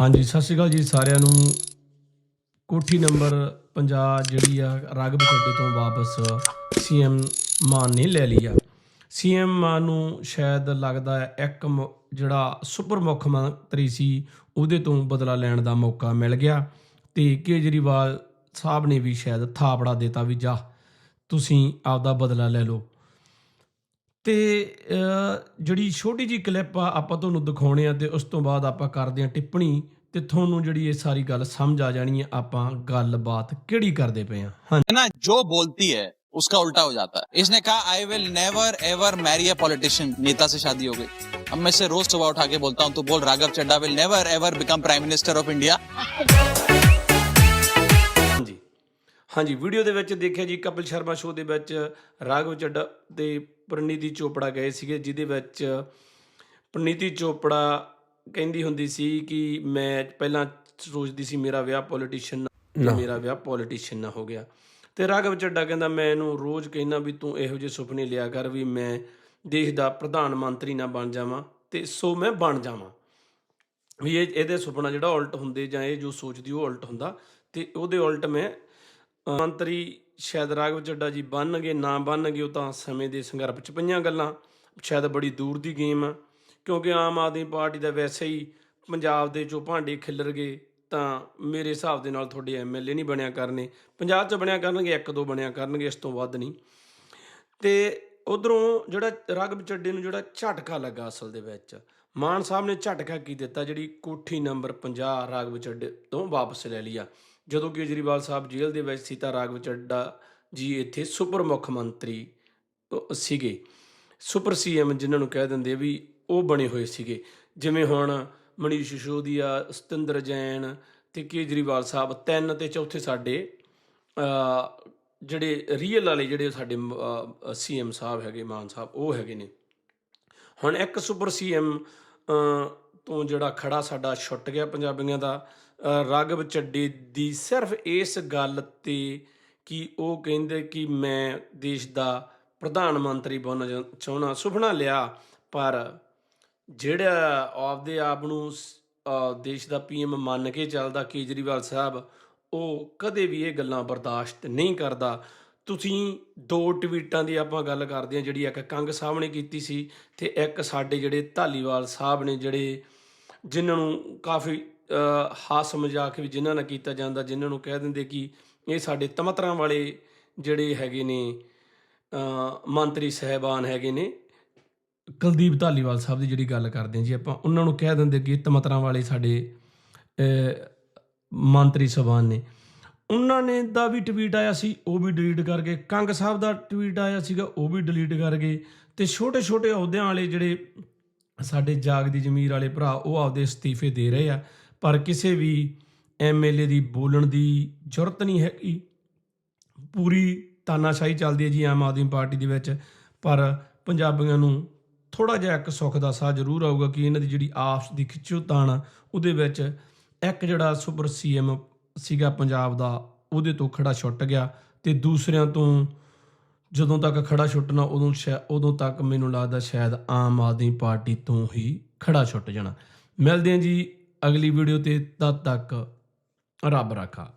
ਹਾਂਜੀ, ਸਤਿ ਸ਼੍ਰੀ ਅਕਾਲ ਜੀ ਸਾਰਿਆਂ ਨੂੰ। ਕੋਠੀ ਨੰਬਰ 50 ਜਿਹੜੀ ਆ ਰਾਗਬ ਖੱਡੇ ਤੋਂ ਵਾਪਸ ਸੀਐਮ ਮਾਨ ਨੇ ਲੈ ਲਈ ਆ। ਸੀਐਮ ਮਾਨ ਨੂੰ ਸ਼ਾਇਦ ਲੱਗਦਾ ਹੈ ਇੱਕ ਮ- ਜਿਹੜਾ ਸੁਪਰ ਮੁੱਖ ਮੰਤਰੀ ਸੀ, ਉਹਦੇ ਤੋਂ ਬਦਲਾ ਲੈਣ ਦਾ ਮੌਕਾ ਮਿਲ ਗਿਆ। ਤੇ ਕੇਜਰੀਵਾਲ ਸਾਹਿਬ ਨੇ ਵੀ ਸ਼ਾਇਦ ਥਾਪੜਾ ਦਿੱਤਾ ਵੀ, ਜਾ, ਤੁਸੀਂ ਆਪਦਾ ਬਦਲਾ ਲੈ ਲਓ। ਤੇ ਅਹ, ਜਿਹੜੀ ਛੋਟੀ ਜੀ ਕਲਿੱਪ ਆ ਆਪਾਂ ਤੁਹਾਨੂੰ ਦਿਖਾਉਣੇ ਆ ਤੇ ਉਸ ਤੋਂ ਬਾਅਦ ਆਪਾਂ ਕਰਦੇ ਆ ਟਿੱਪਣੀ ਤੇ ਤੁਹਾਨੂੰ ਜਿਹੜੀ ਇਹ ਸਾਰੀ ਗੱਲ ਸਮਝ ਆ ਜਾਣੀ ਹੈ ਆਪਾਂ ਗੱਲਬਾਤ ਕਿਹੜੀ ਕਰਦੇ ਪਏ ਆ ਹਾਂ है ना जो बोलती है उसका उल्टा हो जाता है इसने कहा I will never ever marry a politician नेता से शादी हो गई अब मैं इसे रोज सुबह उठा के बोलता हूँ तो बोल Raghav Chadha will never ever become prime minister of India ਹਾਂਜੀ ਹਾਂਜੀ ਵੀਡੀਓ ਦੇ ਵਿੱਚ ਦੇਖਿਆ ਜੀ ਕਪਿਲ ਸ਼ਰਮਾ ਸ਼ੋਅ ਦੇ ਵਿੱਚ ਰਾਘਵ ਚੱਡਾ ਤੇ ਪ੍ਰਨੀਤੀ ਚੋਪੜਾ ਗਏ ਸੀਗੇ ਜਿਹਦੇ ਵਿੱਚ ਪ੍ਰਨੀਤੀ ਚੋਪੜਾ ਕਹਿੰਦੀ ਹੁੰਦੀ ਸੀ ਕਿ ਮੈਂ ਪਹਿਲਾਂ ਸੋਚਦੀ ਸੀ ਮੇਰਾ ਵਿਆਹ ਪੋਲੀਟੀਸ਼ੀਅਨ ਨਾ ਮੇਰਾ ਵਿਆਹ ਪੋਲੀਟੀਸ਼ੀਅਨ ਨਾ ਹੋ ਗਿਆ। ਤੇ ਰਾਘਵ ਚੱਡਾ ਕਹਿੰਦਾ ਮੈਂ ਇਹਨੂੰ ਰੋਜ਼ ਕਹਿਣਾ ਵੀ ਤੂੰ ਇਹੋ ਜਿਹੇ ਸੁਪਨੇ ਲਿਆ ਕਰ ਵੀ ਮੈਂ ਦੇਸ਼ ਦਾ ਪ੍ਰਧਾਨ ਮੰਤਰੀ ਨਾ ਬਣ ਜਾਵਾਂ ਤੇ ਸੋ ਮੈਂ ਬਣ ਜਾਵਾਂ। ਵੀ ਇਹ ਇਹਦੇ ਸੁਪਨਾ ਜਿਹੜਾ ਉਲਟ ਹੁੰਦੇ ਜਾਂ ਇਹ ਜੋ ਸੋਚਦੀ ਉਹ ਉਲਟ ਹੁੰਦਾ ਤੇ ਉਹਦੇ ਉਲਟ ਮੈਂ ਮੰਤਰੀ ਸ਼ਾਇਦ ਰਾਘਵ ਚੱਡਾ ਜੀ ਬਣਨਗੇ, ਨਾ ਬਣਨਗੇ, ਉਹ ਤਾਂ ਸਮੇਂ ਦੇ ਸੰਘਰਸ਼ ਚ ਪਈਆਂ ਗੱਲਾਂ। ਸ਼ਾਇਦ ਬੜੀ ਦੂਰ ਦੀ ਗੇਮ ਆ। ਕਿਉਂਕਿ ਆਮ ਆਦਮੀ ਪਾਰਟੀ ਦਾ ਵੈਸੇ ਹੀ ਪੰਜਾਬ ਦੇ ਜੋ ਭਾਂਡੇ ਖਿੱਲਰ ਗਏ ਤਾਂ ਮੇਰੇ ਹਿਸਾਬ ਦੇ ਨਾਲ ਤੁਹਾਡੇ ਐਮਐਲਏ ਨਹੀਂ ਬਣਿਆ ਕਰਨੇ। ਪੰਜਾਬ 'ਚ ਬਣਿਆ ਕਰਨਗੇ, ਇੱਕ ਦੋ ਬਣਿਆ ਕਰਨਗੇ, ਇਸ ਤੋਂ ਵੱਧ ਨਹੀਂ। ਤੇ ਉਧਰੋਂ ਜਿਹੜਾ ਰਗਬ ਚੱਡੇ ਨੂੰ ਜਿਹੜਾ ਝਟਕਾ ਲੱਗਾ ਅਸਲ ਦੇ ਵਿੱਚ, ਮਾਨ ਸਾਹਿਬ ਨੇ ਝਟਕਾ ਕੀ ਦਿੱਤਾ, ਜਿਹੜੀ ਕੋਠੀ ਨੰਬਰ 50 ਰਾਗਵ ਚੱਡੇ ਤੋਂ ਵਾਪਸ ਲੈ ਲਿਆ ਜਦੋਂ ਕੇਜਰੀਵਾਲ ਸਾਹਿਬ ਜੇਲ੍ਹ ਦੇ ਵਿੱਚ ਸੀ ਤਾਂ ਰਾਗਵ ਚੱਡਾ ਜੀ ਇੱਥੇ ਸੁਪਰ ਮੁੱਖ ਮੰਤਰੀ ਸੀਗੇ। ਸੁਪਰ ਸੀਐਮ ਜਿਨ੍ਹਾਂ ਨੂੰ ਕਹਿ ਦਿੰਦੇ ਵੀ ਉਹ ਬਣੇ ਹੋਏ ਸੀਗੇ। ਜਿਵੇਂ ਹੁਣ ਮਨੀਸ਼ ਸਿਸੋਦੀਆ, ਸਤਿੰਦਰ ਜੈਨ ਤੇ ਕੇਜਰੀਵਾਲ ਸਾਹਿਬ, ਤਿੰਨ ਤੇ ਚੌਥੇ ਸਾਡੇ ਜਿਹੜੇ ਰੀਅਲ ਵਾਲੇ ਜਿਹੜੇ ਸਾਡੇ ਸੀਐਮ ਸਾਹਿਬ ਹੈਗੇ, ਮਾਨ ਸਾਹਿਬ, ਉਹ ਹੈਗੇ ਨੇ। ਹੁਣ ਇੱਕ ਸੁਪਰ ਸੀਐਮ ਤੋਂ ਜਿਹੜਾ ਖੜਾ ਸਾਡਾ ਛੁੱਟ ਗਿਆ ਪੰਜਾਬੀਆਂ ਦਾ ਅਹ, ਰਾਘਵ ਚੱਡੇ ਦੀ ਸਿਰਫ ਇਸ ਗੱਲ ਤੇ ਕਿ ਉਹ ਕਹਿੰਦੇ ਕਿ ਮੈਂ ਦੇਸ਼ ਦਾ ਪ੍ਰਧਾਨ ਮੰਤਰੀ ਬਣਨਾ ਚਾਹ- ਚਾਹੁੰਦਾ ਸੁਪਨਾ ਲਿਆ ਪਰ ਜਿਹੜਾ ਆਪਦੇ ਆਪ ਨੂੰ ਦੇਸ਼ ਦਾ ਪੀਐਮ ਮੰਨ ਕੇ ਚੱਲਦਾ ਕੇਜਰੀਵਾਲ ਸਾਹਿਬ ਉਹ ਕਦੇ ਵੀ ਇਹ ਗੱਲਾਂ ਬਰਦਾਸ਼ਤ ਨਹੀਂ ਕਰਦਾ। ਤੁਸੀਂ ਦੋ ਟਵੀਟਾਂ ਦੀ ਆਪਾਂ ਗੱਲ ਕਰਦੇ ਹਾਂ ਜਿਹੜੀ ਇੱਕ ਕੰਗ ਸਾਹਿਬ ਨੇ ਕੀਤੀ ਸੀ ਤੇ ਇੱਕ ਸਾਡੇ ਜਿਹੜੇ ਧਾਲੀਵਾਲ ਸਾਹਿਬ ਨੇ ਜਿਹੜੇ ਜਿਨ੍ਹਾਂ ਨੂੰ ਕਾਫੀ ਹਾਸ ਮਜ਼ਾਕ ਵੀ ਜਿਨ੍ਹਾਂ ਨਾਲ ਕੀਤਾ ਜਾਂਦਾ, ਜਿਨ੍ਹਾਂ ਨੂੰ ਕਹਿ ਦਿੰਦੇ ਕਿ ਇਹ ਸਾਡੇ ਤਮਤਰਾਂ ਵਾਲੇ ਜਿਹੜੇ ਹੈਗੇ ਨੇ ਮੰਤਰੀ ਸਹਿਬਾਨ ਹੈਗੇ ਨੇ। ਕੁਲਦੀਪ ਧਾਲੀਵਾਲ ਸਾਹਿਬ ਦੀ ਜਿਹੜੀ ਗੱਲ ਕਰਦੇ ਹਾਂ ਜੀ ਆਪਾਂ, ਉਹਨਾਂ ਨੂੰ ਕਹਿ ਦਿੰਦੇ ਕਿ ਤਮਤਰਾਂ ਵਾਲੇ ਸਾਡੇ ਮੰਤਰੀ ਸਭਾਨ ਨੇ। ਉਹਨਾਂ ਨੇ ਦਾ ਵੀ ਟਵੀਟ ਆਇਆ ਸੀ, ਉਹ ਵੀ ਡਿਲੀਟ ਕਰ ਗਏ। ਕੰਗ ਸਾਹਿਬ ਦਾ ਟਵੀਟ ਆਇਆ ਸੀਗਾ, ਉਹ ਵੀ ਡਿਲੀਟ ਕਰ ਗਏ। ਤੇ ਛੋਟੇ ਛੋਟੇ ਅਹੁਦਿਆਂ ਵਾਲੇ ਜਿਹੜੇ ਸਾਡੇ ਜਾਗ ਦੀ ਜ਼ਮੀਰ ਵਾਲੇ ਭਰਾ, ਉਹ ਆਪਦੇ ਅਸਤੀਫੇ ਦੇ ਰਹੇ ਆ। ਪਰ ਕਿਸੇ ਵੀ ਐਮਐਲਏ ਦੀ ਬੋਲਣ ਦੀ ਜ਼ਰੂਰਤ ਨਹੀਂ ਹੈਗੀ। ਪੂਰੀ ਤਾਨਾਸ਼ਾਹੀ ਚੱਲਦੀ ਹੈ ਜੀ ਆਮ ਆਦਮੀ ਪਾਰਟੀ ਦੇ ਵਿੱਚ। ਪਰ ਪੰਜਾਬੀਆਂ ਨੂੰ ਥੋੜਾ ਜਿਹਾ ਇੱਕ ਸੁੱਖ ਦਾ ਸਾਹ ਜ਼ਰੂਰ ਆਊਗਾ ਕਿ ਇਹਨਾਂ ਦੀ ਜਿਹੜੀ ਆਪਸ ਦੀ ਖਿੱਚੋਤਾਣ ਉਹਦੇ ਵਿੱਚ ਇੱਕ ਜਿਹੜਾ ਸੁਪਰ ਸੀਐਮ ਸੀਗਾ ਪੰਜਾਬ ਦਾ, ਉਹਦੇ ਤੋਂ ਖੜਾ ਛੁੱਟ ਗਿਆ ਤੇ ਦੂਸਰਿਆਂ ਤੋਂ ਜਦੋਂ ਤੱਕ ਖੜਾ ਛੁੱਟਣਾ, ਉਦੋਂ ਸ਼ਾ- ਉਦੋਂ ਤੱਕ ਮੈਨੂੰ ਲੱਗਦਾ ਸ਼ਾਇਦ ਆਮ ਆਦਮੀ ਪਾਰਟੀ ਤੋਂ ਹੀ ਖੜਾ ਛੁੱਟ ਜਾਣਾ। ਮਿਲਦੇ ਹਾਂ ਜੀ ਅਗਲੀ ਵੀਡੀਓ ਤੇ ਤਦ ਤੱਕ ਰੱਬ ਰਾਖਾ।